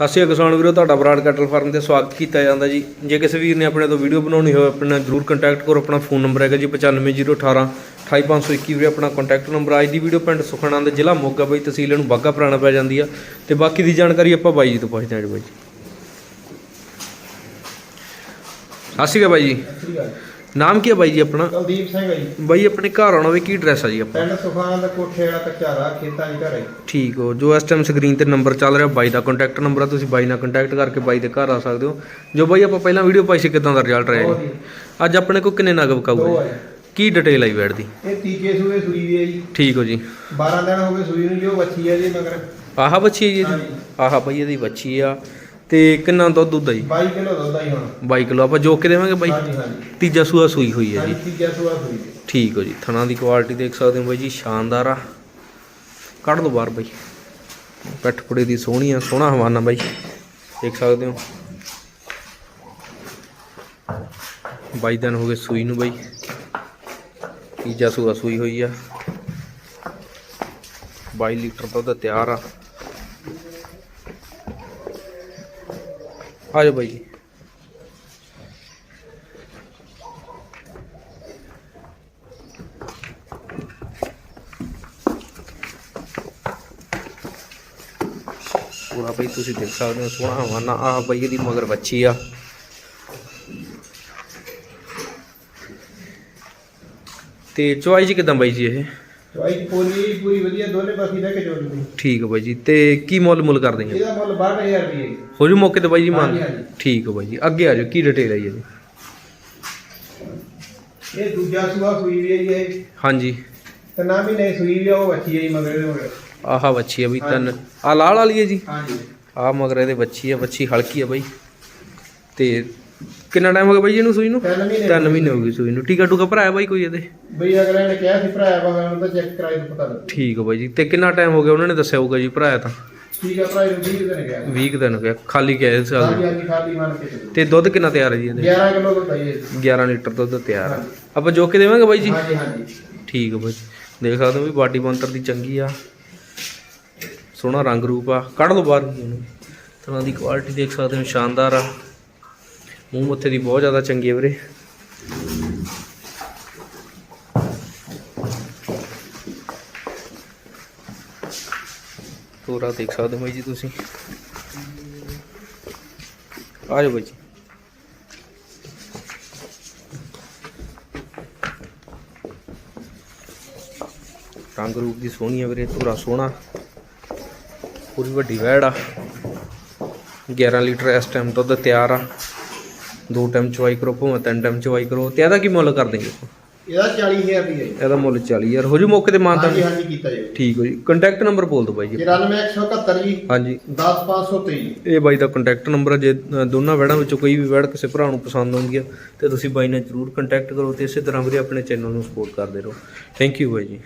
ਸਤਿ ਸ਼੍ਰੀ ਅਕਾਲ ਕਿਸਾਨ ਵੀਰੋ, ਤੁਹਾਡਾ ਬਰਾਡ ਕੈਟਲ ਫਾਰਮ ਤੇ ਸਵਾਗਤ ਕੀਤਾ ਜਾਂਦਾ ਜੀ। ਜੇ ਕਿਸੇ ਵੀਰ ਨੇ ਆਪਣੇ ਤੋਂ ਵੀਡੀਓ ਬਣਾਉਣੀ ਹੋਵੇ, ਆਪਣੇ ਨਾਲ ਜਰੂਰ ਕੰਟੈਕਟ ਕਰੋ। ਆਪਣਾ ਫੋਨ ਨੰਬਰ ਹੈਗਾ ਜੀ 95018 28521 ਵੀਰੇ, ਆਪਣਾ ਕੰਟੈਕਟ ਨੰਬਰ ਅੱਜ ਦੀ ਵੀਡੀਓ ਪਿੰਡ ਸੁਖਣਾ ਦੇ ਜ਼ਿਲ੍ਹਾ ਮੋਗਾ ਬਾਈ, ਤਹਿਸੀਲ ਨੂੰ ਬਾਗਾ ਪੁਰਾਣਾ ਪੈ ਜਾਂਦੀ ਆ। ਤੇ ਬਾਕੀ ਦੀ ਜਾਣਕਾਰੀ ਆਪਾਂ ਬਾਈ ਜੀ ਤੋਂ ਪੁੱਛਦੇ ਹਾਂ ਜੀ ਬਾਈ ਜੀ। ਸਤਿ ਸ਼੍ਰੀ ਅਕਾਲ ਬਾਈ ਜੀ। ਨਾਮ ਕੀ ਹੈ ਬਾਈ ਜੀ ਆਪਣਾ? ਕੁਲਦੀਪ ਸਿੰਘ ਹੈ ਜੀ। ਬਾਈ ਆਪਣੇ ਘਰ ਆਉਣਾ ਹੋਵੇ ਕੀ ਐਡਰੈਸ ਆ ਜੀ ਆਪਣਾ? ਪਿੰਡ ਸੁਖਾਨ ਦਾ ਕੋਠੇ ਵਾਲਾ ਕੱਚਾ ਰਾਹ ਖੇਤਾਂ 'ਚ ਘਰ ਹੈ ਠੀਕ ਹੋ ਜੋ ਇਸ ਟਾਈਮ ਸਕਰੀਨ ਤੇ ਨੰਬਰ ਚੱਲ ਰਿਹਾ ਬਾਈ ਦਾ ਕੰਟੈਕਟ ਨੰਬਰ ਆ ਤੁਸੀਂ ਬਾਈ ਨਾਲ ਕੰਟੈਕਟ ਕਰਕੇ ਬਾਈ ਦੇ ਘਰ ਆ ਸਕਦੇ ਹੋ। ਜੋ ਬਾਈ ਆਪਾਂ ਪਹਿਲਾਂ ਵੀਡੀਓ ਪਾਈ ਸੀ ਕਿਦਾਂ ਦਾ ਰਿਜ਼ਲਟ ਰਿਹਾ ਜੀ। ਅੱਜ ਆਪਣੇ ਕੋਲ ਕਿੰਨੇ ਨਗ ਦੋ ਹੈ ਹੈ। ਕੀ ਡਿਟੇਲ ਆਈ ਬੈਡ ਦੀ? ਇਹ ਤੀਜੇ ਸੂਏ ਸੂਈ ਵੀ ਹੈ ਜੀ। ਠੀਕ ਹੋ ਜੀ। 12 ਦਿਨ ਹੋ ਗਏ ਸੂਈ ਨੂੰ ਜੋ ਬੱਚੀ ਹੈ ਜੀ ਮਗਰ। ਆਹ ਬੱਚੀ ਹੈ ਜੀ ਇਹਦੀ? ਹਾਂਜੀ। ਆਹ ਬਾਈ ਇਹਦੀ ਬੱਚੀ ਆ। ਤੇ ਕਿੰਨਾ ਦੁੱਧ ਦੁੱਧ ਆ ਜੀ? 22 ਕਿਲੋ ਦੁੱਧ ਆ ਜੀ ਹੁਣ। 22 ਕਿਲੋ ਆਪਾਂ ਜੋ ਕੇ ਦੇਵਾਂਗੇ ਬਾਈ? ਹਾਂਜੀ ਹਾਂਜੀ। ਤੀਜਾ ਸੂਆ ਸੂਈ ਹੋਈ ਹੈ ਜੀ। ਹਾਂਜੀ ਤੀਜਾ ਸੂਆ ਸੂਈ ਹੈ। ਠੀਕ ਹੋ ਜੀ ਥਣਾ ਦੀ ਕੁਆਲਿਟੀ ਦੇਖ ਸਕਦੇ ਹੋ ਬਾਈ ਜੀ ਸ਼ਾਨਦਾਰ ਆ। ਕੱਢ ਲਓ ਬਾਹਰ ਬਾਈ। ਪੈਠ ਪੁੜੇ ਦੀ ਸੋਹਣੀ ਆ ਸੋਹਣਾ ਹਵਾਨਾ ਬਾਈ। ਦੇਖ ਸਕਦੇ ਹੋ। ਬਾਈ ਦਿਨ ਹੋ ਗਏ ਸੂਈ ਨੂੰ ਬਾਈ। ਤੀਜਾ ਸੂਆ ਸੂਈ ਹੋਈ ਆ। 22 ਲੀਟਰ ਦੁੱਧ ਤਿਆਰ ਆ। ਆ ਜਾਓ ਬਾਈ ਜੀ। ਪੂਰਾ ਬਾਈ, ਤੁਸੀਂ ਦੇਖ ਸਕਦੇ ਹੋ, ਸੋਹਣਾ ਹਵਾਨਾ। ਆਹ ਬਾਈ ਇਹਦੀ ਮਗਰ ਬੱਚੀ ਆ। ਤੇ ਚੁਆਈ ਜੀ ਕਿਦਾਂ ਬਾਈ ਜੀ ਇਹ? ਚਵਾਈ ਪੂਰੀ ਪੂਰੀ ਵਧੀਆ ਦੋਨੇ ਪਾਸੇ ਲੈ ਕੇ ਜੋੜ ਲਈ ਠੀਕ ਹੈ ਬਾਈ ਜੀ ਤੇ ਕੀ ਮੁੱਲ ਮੁੱਲ ਕਰ ਦੇਂਗੇ ਇਹਦਾ ਮੁੱਲ 62000 ਰੁਪਏ ਹੈ ਹੋ ਜੂ ਮੌਕੇ ਤੇ ਬਾਈ ਜੀ ਮੰਨ ਹਾਂਜੀ, ਹਾਂਜੀ। ਠੀਕ ਹੈ ਬਾਈ ਜੀ ਅੱਗੇ ਆ ਜਾਓ ਕੀ ਡਿਟੇਲ ਆਈ ਹੈ ਜੀ ਇਹ ਦੂਜਾ ਸੂਆ ਸੂਈ ਵੀ ਹੈ ਜੀ ਇਹ। ਹਾਂਜੀ। ਤੇ ਨਾ ਵੀ ਨਹੀਂ ਸੂਈ ਵੀ ਆ, ਉਹ ਬੱਚੀ ਹੈ ਜੀ ਮਗਰ ਇਹਦੇ ਮਗਰ। ਆਹ ਬੱਚੀ ਆ ਬਈ ਤਿੰਨ। ਆ ਲਾਲ ਵਾਲੀ ਹੈ ਜੀ? ਹਾਂਜੀ। ਆ ਮਗਰ ਇਹਦੇ ਬੱਚੀ ਆ ਬੱਚੀ ਹਲਕੀ ਆ ਬਾਈ। ਤੇ ਕਿੰਨਾ ਟਾਈਮ ਹੋ ਗਿਆ ਬਾਈ ਜੀ ਇਹਨੂੰ ਸੂਈ ਨੂੰ? ਤਿੰਨ ਮਹੀਨੇ ਹੋ ਗਏ। ਸੂਈ ਨੂੰ। ਟੀਕਾ ਟੂਕਾ ਭਰਾਇਆ ਬਾਈ ਕੋਈ ਇਹਦੇ? ਬਈ ਅਗਲੇ ਨੇ ਕਿਹਾ ਸੀ ਭਰਾ ਬਗਾ ਉਹਨੂੰ ਤਾਂ ਚੈੱਕ ਕਰਾਈ ਪਤਾ ਲੱਗ। ਠੀਕ ਹੈ ਬਾਈ ਜੀ। ਤੇ ਕਿੰਨਾ ਟਾਈਮ ਹੋ ਗਿਆ ਉਹਨਾਂ ਨੇ ਦੱਸਿਆ ਹੋਊਗਾ ਜੀ ਭਰਾਇਆ ਤਾਂ? ਠੀਕ ਆ ਭਰਾ ਨੂੰ 20 ਦਿਨ ਗਿਆ। 20 ਕੁ ਦਿਨ ਹੋ ਗਿਆ। ਖਾਲੀ ਗਿਆ ਇਸ ਸਾਲ? ਹਾਂਜੀ ਹਾਂਜੀ ਖਾਲੀ ਮੰਨ ਕੇ ਚੱਲੋ। ਤੇ ਦੁੱਧ ਕਿੰਨਾ ਤਿਆਰ ਹੈ ਜੀ ਇਹਦੇ? 11 ਕਿਲੋ ਆਈ ਹੈ 11 ਲੀਟਰ ਦੁੱਧ ਤਿਆਰ ਆ। ਆਪਾਂ ਜੋ ਕੇ ਦੇਵਾਂਗੇ ਬਾਈ ਜੀ? ਹਾਂਜੀ ਹਾਂਜੀ। ਠੀਕ ਹੈ ਬਾਈ ਦੇਖ ਸਕਦੇ ਹੋ ਵੀ ਬਾਡੀ ਬੰਤਰ ਦੀ ਚੰਗੀ ਆ। ਸੋਹਣਾ ਰੰਗ ਰੂਪ ਆ। ਕੱਢ ਲਓ ਬਾਹਰ ਵੀ ਇਹਨੂੰ। ਤਰ੍ਹਾਂ ਦੀ ਕੁਆਲਿਟੀ ਦੇਖ ਸਕਦੇ ਹੋ ਸ਼ਾਨਦਾਰ ਆ। ਮੂੰਹ ਮੱਥੇ ਦੀ ਬਹੁਤ ਜ਼ਿਆਦਾ ਚੰਗੀ ਹੈ ਵੀਰੇ। ਪੂਰਾ ਦੇਖ ਸਕਦੇ ਹੋ ਬਾਈ ਜੀ ਤੁਸੀਂ। ਆ ਜਾਓ ਬਾਈ ਜੀ। ਰੰਗ ਰੂਪ ਦੀ ਸੋਹਣੀ ਆ ਵੀਰੇ, ਪੂਰਾ ਸੋਹਣਾ। ਪੂਰੀ ਵੱਡੀ ਵੈੜ ਆ। 11 ਲੀਟਰ ਇਸ ਟਾਈਮ ਦੁੱਧ ਤਿਆਰ ਆ। ਦੋ ਟਾਈਮ ਚਵਾਈ ਕਰੋ ਭਾਵੇਂ ਤਿੰਨ ਟਾਈਮ ਚਵਾਈ ਕਰੋ ਤੇ ਇਹਦਾ ਕੀ ਮੁੱਲ ਕਰ ਦੇਂਗੇ ਇਹਦਾ 40000 ਰੁਪਏ ਹੈ ਇਹਦਾ ਮੁੱਲ 40000 ਹੋ ਜੂ ਮੌਕੇ ਤੇ ਮਾਨਤਾ ਹਾਂਜੀ ਹਾਂਜੀ ਕੀਤਾ ਜੀ ਠੀਕ ਹੋ ਜੀ। ਕੰਟੈਕਟ ਨੰਬਰ ਬੋਲ ਦਿਓ ਬਾਈ ਜੀ। 94171 ਜੀ। ਹਾਂਜੀ। 10523 ਇਹ ਬਾਈ ਦਾ ਕੰਟੈਕਟ ਨੰਬਰ ਹੈ ਜੇ ਦੋਨਾਂ ਵੈੜਾਂ ਵਿੱਚੋਂ ਕੋਈ ਵੀ ਵੈੜ ਕਿਸੇ ਭਰਾ ਨੂੰ ਪਸੰਦ ਆਉਂਦੀ ਆ ਤੇ ਤੁਸੀਂ ਬਾਈ ਨਾਲ ਜਰੂਰ ਕੰਟੈਕਟ ਕਰੋ ਤੇ ਇਸੇ ਤਰ੍ਹਾਂ ਵੀਰੇ ਆਪਣੇ ਚੈਨਲ ਨੂੰ ਸਪੋਰਟ ਕਰਦੇ ਰਹੋ। ਥੈਂਕ ਯੂ ਬਾਈ ਜੀ।